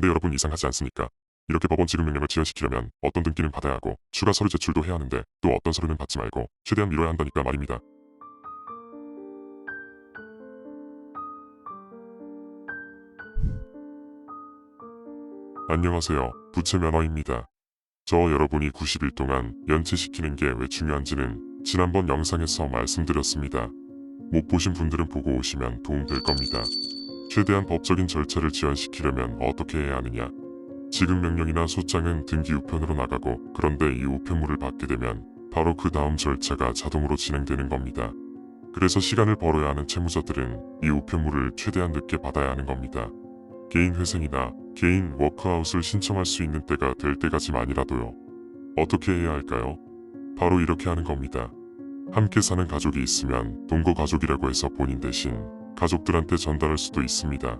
근데 여러분 이상하지 않습니까? 이렇게 법원 지급 명령을 지연시키려면 어떤 등기는 받아야 하고 추가 서류 제출도 해야 하는데 또 어떤 서류는 받지 말고 최대한 미뤄야 한다니까 말입니다. 안녕하세요. 부채 면허입니다. 저 여러분이 90일 동안 연체시키는 게 왜 중요한지는 지난번 영상에서 말씀드렸습니다. 못 보신 분들은 보고 오시면 도움될 겁니다. 최대한 법적인 절차를 지연시키려면 어떻게 해야 하느냐? 지급 명령이나 소장은 등기 우편으로 나가고 그런데 이 우편물을 받게 되면 바로 그 다음 절차가 자동으로 진행되는 겁니다. 그래서 시간을 벌어야 하는 채무자들은 이 우편물을 최대한 늦게 받아야 하는 겁니다. 개인 회생이나 개인 워크아웃을 신청할 수 있는 때가 될 때까지만이라도요. 어떻게 해야 할까요? 바로 이렇게 하는 겁니다. 함께 사는 가족이 있으면 동거 가족이라고 해서 본인 대신 가족들한테 전달할 수도 있습니다.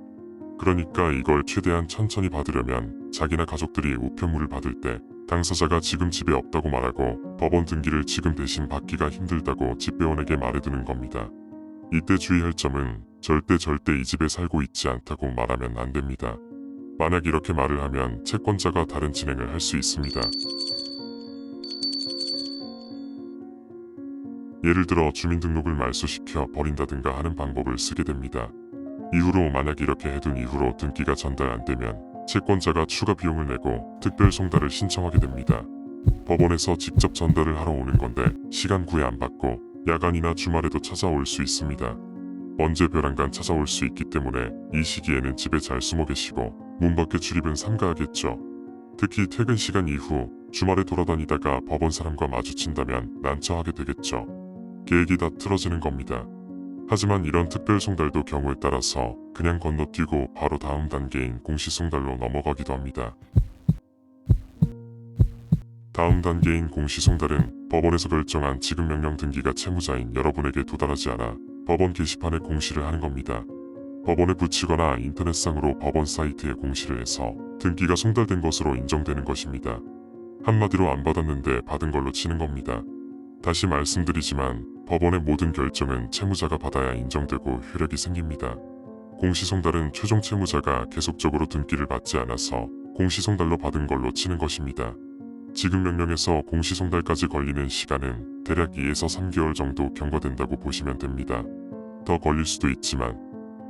그러니까 이걸 최대한 천천히 받으려면 자기나 가족들이 우편물을 받을 때 당사자가 지금 집에 없다고 말하고 법원 등기를 지금 대신 받기가 힘들다고 집배원에게 말해두는 겁니다. 이때 주의할 점은 절대 절대 이 집에 살고 있지 않다고 말하면 안 됩니다. 만약 이렇게 말을 하면 채권자가 다른 진행을 할 수 있습니다. 예를 들어 주민등록을 말소시켜 버린다든가 하는 방법을 쓰게 됩니다. 이후로 만약 이렇게 해둔 이후로 등기가 전달 안 되면 채권자가 추가 비용을 내고 특별 송달을 신청하게 됩니다. 법원에서 직접 전달을 하러 오는 건데 시간 구애 안 받고 야간이나 주말에도 찾아올 수 있습니다. 언제 벼랑간 찾아올 수 있기 때문에 이 시기에는 집에 잘 숨어 계시고 문 밖에 출입은 삼가하겠죠. 특히 퇴근 시간 이후 주말에 돌아다니다가 법원 사람과 마주친다면 난처하게 되겠죠. 계획이 다 틀어지는 겁니다. 하지만 이런 특별 송달도 경우에 따라서 그냥 건너뛰고 바로 다음 단계인 공시 송달로 넘어가기도 합니다. 다음 단계인 공시 송달은 법원에서 결정한 지급 명령 등기가 채무자인 여러분에게 도달하지 않아 법원 게시판에 공시를 하는 겁니다. 법원에 붙이거나 인터넷상으로 법원 사이트에 공시를 해서 등기가 송달된 것으로 인정되는 것입니다. 한마디로 안 받았는데 받은 걸로 치는 겁니다. 다시 말씀드리지만 법원의 모든 결정은 채무자가 받아야 인정되고 효력이 생깁니다. 공시송달은 최종 채무자가 계속적으로 등기를 받지 않아서 공시송달로 받은 걸로 치는 것입니다. 지급 명령에서 공시송달까지 걸리는 시간은 대략 2에서 3개월 정도 경과된다고 보시면 됩니다. 더 걸릴 수도 있지만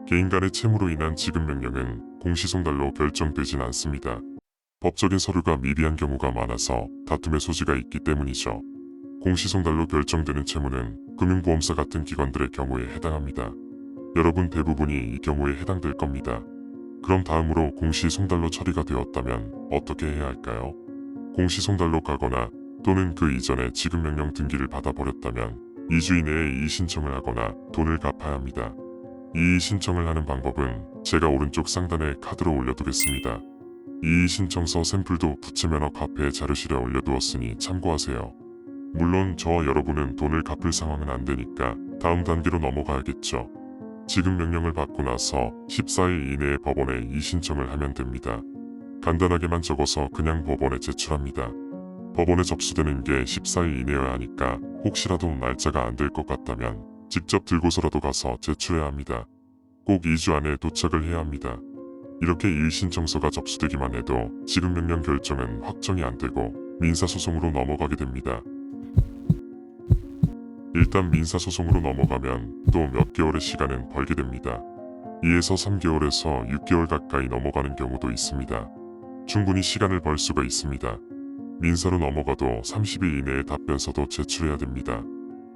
개인 간의 채무로 인한 지급 명령은 공시송달로 결정되진 않습니다. 법적인 서류가 미비한 경우가 많아서 다툼의 소지가 있기 때문이죠. 공시송달로 결정되는 채무는 금융보험사 같은 기관들의 경우에 해당합니다. 여러분 대부분이 이 경우에 해당될 겁니다. 그럼 다음으로 공시송달로 처리가 되었다면 어떻게 해야 할까요? 공시송달로 가거나 또는 그 이전에 지급명령 등기를 받아버렸다면 2주 이내에 이의 신청을 하거나 돈을 갚아야 합니다. 이의 신청을 하는 방법은 제가 오른쪽 상단에 카드로 올려두겠습니다. 이의 신청서 샘플도 부채면허 카페에 자료실에 올려두었으니 참고하세요. 물론 저와 여러분은 돈을 갚을 상황은 안 되니까 다음 단계로 넘어가야겠죠. 지급 명령을 받고 나서 14일 이내에 법원에 이의 신청을 하면 됩니다. 간단하게만 적어서 그냥 법원에 제출합니다. 법원에 접수되는 게 14일 이내여야 하니까 혹시라도 날짜가 안 될 것 같다면 직접 들고서라도 가서 제출해야 합니다. 꼭 2주 안에 도착을 해야 합니다. 이렇게 이의 신청서가 접수되기만 해도 지급 명령 결정은 확정이 안 되고 민사소송으로 넘어가게 됩니다. 일단 민사소송으로 넘어가면 또 몇 개월의 시간은 벌게 됩니다. 2에서 3개월에서 6개월 가까이 넘어가는 경우도 있습니다. 충분히 시간을 벌 수가 있습니다. 민사로 넘어가도 30일 이내에 답변서도 제출해야 됩니다.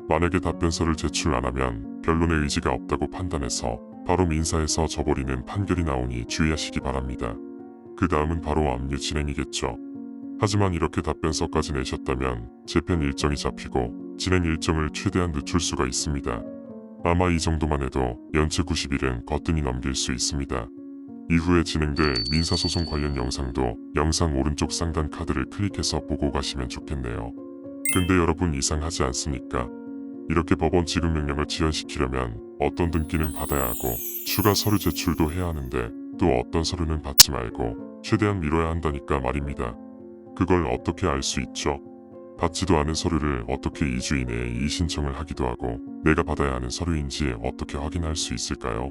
만약에 답변서를 제출 안 하면 변론의 의지가 없다고 판단해서 바로 민사에서 저버리는 판결이 나오니 주의하시기 바랍니다. 그 다음은 바로 압류 진행이겠죠. 하지만 이렇게 답변서까지 내셨다면 재편 일정이 잡히고 진행 일정을 최대한 늦출 수가 있습니다. 아마 이 정도만 해도 연체 90일은 거뜬히 넘길 수 있습니다. 이후에 진행될 민사소송 관련 영상도 영상 오른쪽 상단 카드를 클릭해서 보고 가시면 좋겠네요. 근데 여러분 이상하지 않습니까? 이렇게 법원 지급 명령을 지연시키려면 어떤 등기는 받아야 하고 추가 서류 제출도 해야 하는데 또 어떤 서류는 받지 말고 최대한 미뤄야 한다니까 말입니다. 그걸 어떻게 알 수 있죠? 받지도 않은 서류를 어떻게 2주 이내에 이의 신청을 하기도 하고 내가 받아야 하는 서류인지 어떻게 확인할 수 있을까요?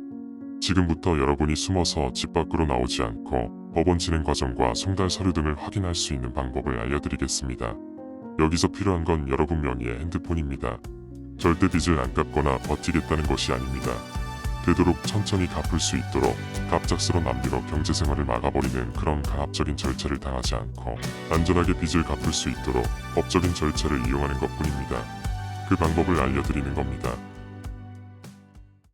지금부터 여러분이 숨어서 집 밖으로 나오지 않고 법원 진행 과정과 송달 서류 등을 확인할 수 있는 방법을 알려드리겠습니다. 여기서 필요한 건 여러분 명의의 핸드폰입니다. 절대 빚을 안 갚거나 버티겠다는 것이 아닙니다. 되도록 천천히 갚을 수 있도록 갑작스런 압류로 경제생활을 막아버리는 그런 강압적인 절차를 당하지 않고 안전하게 빚을 갚을 수 있도록 법적인 절차를 이용하는 것뿐입니다. 그 방법을 알려드리는 겁니다.